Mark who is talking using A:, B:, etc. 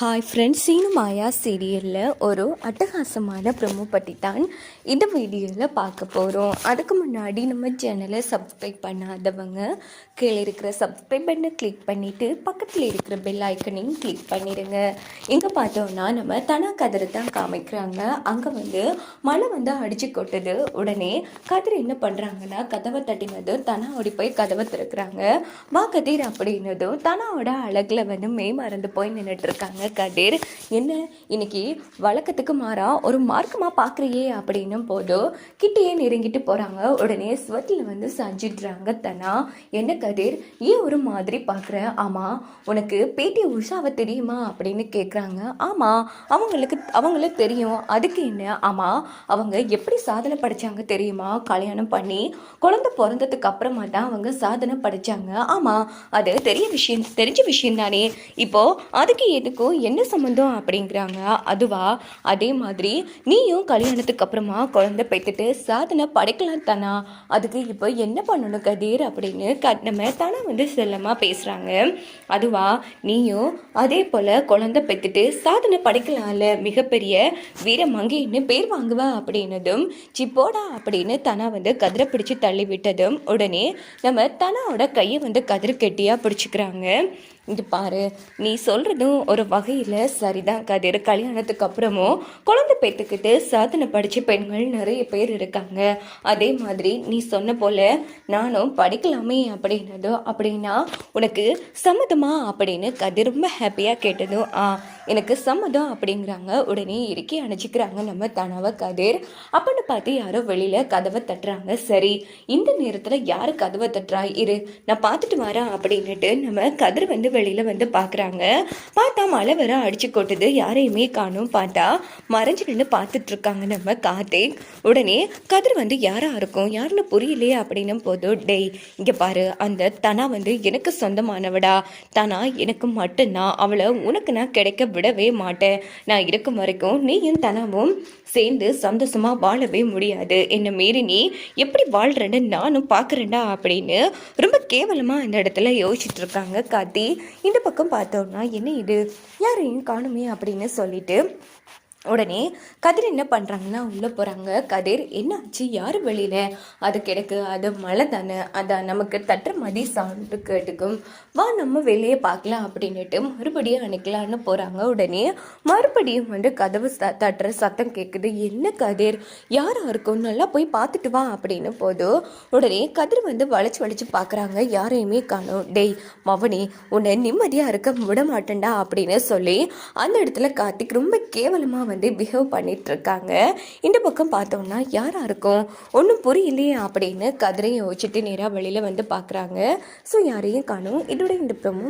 A: Hi friends Seenu மாயா சீரியலில் ஒரு அட்டகாசமான ப்ரொமோ பற்றி தான் இந்த வீடியோவில் பார்க்க போகிறோம் அதுக்கு முன்னாடி நம்ம சேனலை சப்ஸ்கிரைப் பண்ணாதவங்க கீழே இருக்கிற சப்ஸ்கிரைப் பண்ணை கிளிக் பண்ணிவிட்டு பக்கத்தில் இருக்கிற பெல் ஐக்கனையும் கிளிக் பண்ணிடுங்க இங்கே பார்த்தோன்னா நம்ம தனா கதிரை தான் காமிக்கிறாங்க. அங்கே வந்து மழை வந்து அடிச்சு கொட்டுது. உடனே கதிர் என்ன பண்ணுறாங்கன்னா கதவை தட்டினதும் தனா ஓடி போய் கதவை திறக்கிறாங்க. வா கதிர் அப்படின்னதும் தனாவோட அழகில் வந்து மே மறந்து போய் நின்றுட்டுருக்காங்க இருக்காங்க கதிர் என்ன இன்னைக்கு வழக்கத்துக்கு மாறா ஒரு மார்க்கமாக பார்க்குறியே அப்படின்னும் போதும் கிட்டேயே நெருங்கிட்டு போகிறாங்க உடனே ஸ்வெட்டில் வந்து சஞ்சிடுறாங்க தனா. என்ன கதிர் ஏன் ஒரு மாதிரி பார்க்குற ஆமாம் உனக்கு பேட்டி உஷாவை தெரியுமா அப்படின்னு கேட்குறாங்க ஆமாம் அவங்களுக்கு அவங்களுக்கு தெரியும். அதுக்கு என்ன? ஆமாம் அவங்க எப்படி சாதனை படிச்சாங்க தெரியுமா? கல்யாணம் பண்ணி குழந்தை பிறந்ததுக்கு அப்புறமா தான் அவங்க சாதனை படிச்சாங்க. ஆமாம் அது தெரிய விஷயம் தெரிஞ்ச விஷயம் தானே. இப்போ அதுக்கு எதுக்கும் என்ன சம்மந்தம் அப்படிங்கிறாங்க? அதுவா? அதே மாதிரி நீயும் கல்யாணத்துக்கு அப்புறமா குழந்தை பெற்றுட்டு சாதனை படைக்கலாம் தானா? அதுக்கு இப்போ என்ன பண்ணணும் கதீர் அப்படின்னு க நம்ம தானே வந்து செல்லமாக பேசுகிறாங்க அதுவா? நீயும் அதே போல் குழந்தை பெற்றுட்டு சாதனை படைக்கலாம்ல மிகப்பெரிய வீர மங்கைன்னு பேர் வாங்குவா அப்படின்னதும் சிப்போடா அப்படின்னு தனா வந்து கதிரை பிடிச்சி தள்ளி விட்டதும் உடனே நம்ம தனாவோட கையை வந்து கதிர் கெட்டியாக பிடிச்சிக்கிறாங்க. இது பாரு நீ சொல்கிறதும் ஒரு வகையில் சரிதான் கதிர். கல்யாணத்துக்கு அப்புறமும் குழந்தை பெற்றுக்கிட்டு சாதனை படித்த பெண்கள் நிறைய பேர் இருக்காங்க. அதே மாதிரி நீ சொன்ன போல் நானும் படிக்கலாமே அப்படின்னதோ அப்படின்னா உனக்கு சம்மதமா அப்படின்னு கதிர் ரொம்ப ஹாப்பியாக கேட்டதும் ஆ எனக்கு சம்மதம் அப்படிங்கிறாங்க. உடனே இறுக்கி அணைச்சிக்கிறாங்க நம்ம தனவ கதிர். அப்படின்னு பார்த்து யாரோ வெளியில் கதவை தட்டுறாங்க. சரி இந்த நேரத்தில் யார் கதவை தட்டுறா? இரு நான் பார்த்துட்டு வரேன் அப்படின்னுட்டு நம்ம கதிர் வந்து வெளியில் வந்து பார்க்குறாங்க பார்த்தா மழை வர அடிச்சு கொட்டுது. யாரையுமே காணும் பார்த்தா. மறைஞ்சு நின்று பார்த்துட்டு இருக்காங்க நம்ம கார்த்திக் உடனே கதிர் வந்து யாராக இருக்கும்? யாருன்னு புரியலையே அப்படின்னும் போது டேய் இங்கே பாரு. அந்த தனா வந்து எனக்கு சொந்தமானவடா. தனா எனக்கு மட்டும்தான். அவளை உனக்கு நான் கிடைக்க விடவே மாட்டேன். நான் இருக்கும் வரைக்கும் நீயும் தனாவும் சேர்ந்து சந்தோஷமாக வாழவே முடியாது. என்னை மீறி நீ எப்படி வாழ்கிறேன்னு நானும் பார்க்குறேன்டா அப்படின்னு ரொம்ப கேவலமாக அந்த இடத்துல யோசிச்சுட்டு இருக்காங்க காத்தி இந்த பக்கம் பார்த்தோம்னா என்ன இது? யாரையும் காணுமே அப்படின்னு சொல்லிட்டு உடனே கதிர் என்ன பண்ணுறாங்கன்னா உள்ளே போகிறாங்க கதிர் என்னாச்சு யார் வெளியில்? அது கிடக்கு அது மழை தானே? அதான் நமக்கு தட்டுற மாதிரி சவுண்டு கேட்டுக்கும். வா நம்ம வெளியே பார்க்கலாம் அப்படின்னுட்டு மறுபடியும் அணைக்கலான்னு போகிறாங்க உடனே மறுபடியும் வந்து கதவு ச- தட்டுற சத்தம் கேட்குது என்ன கதிர்? யாராக இருக்கும் நல்லா போய் பார்த்துட்டு வா அப்படின்னு போதும் உடனே கதிர் வந்து வளைச்சு வளைச்சு பார்க்குறாங்க யாரையுமே காணும். டேய் மவனி உன்னை நிம்மதியாக இருக்க விட மாட்டேன்டா அப்படின்னு சொல்லி அந்த இடத்துல கார்த்திக் ரொம்ப கேவலமாக வந்து பிஹேவ் பண்ணிட்டு இருக்காங்க இந்த பக்கம் பார்த்தோம்னா யாரா இருக்கும் ஒன்றும் புரியலையே அப்படின்னு கதிரையும் யோசிச்சுட்டு நேராக வெளியில் வந்து பார்க்குறாங்க ஸோ யாரையும் காணும். இதோட இந்த ப்ரமோ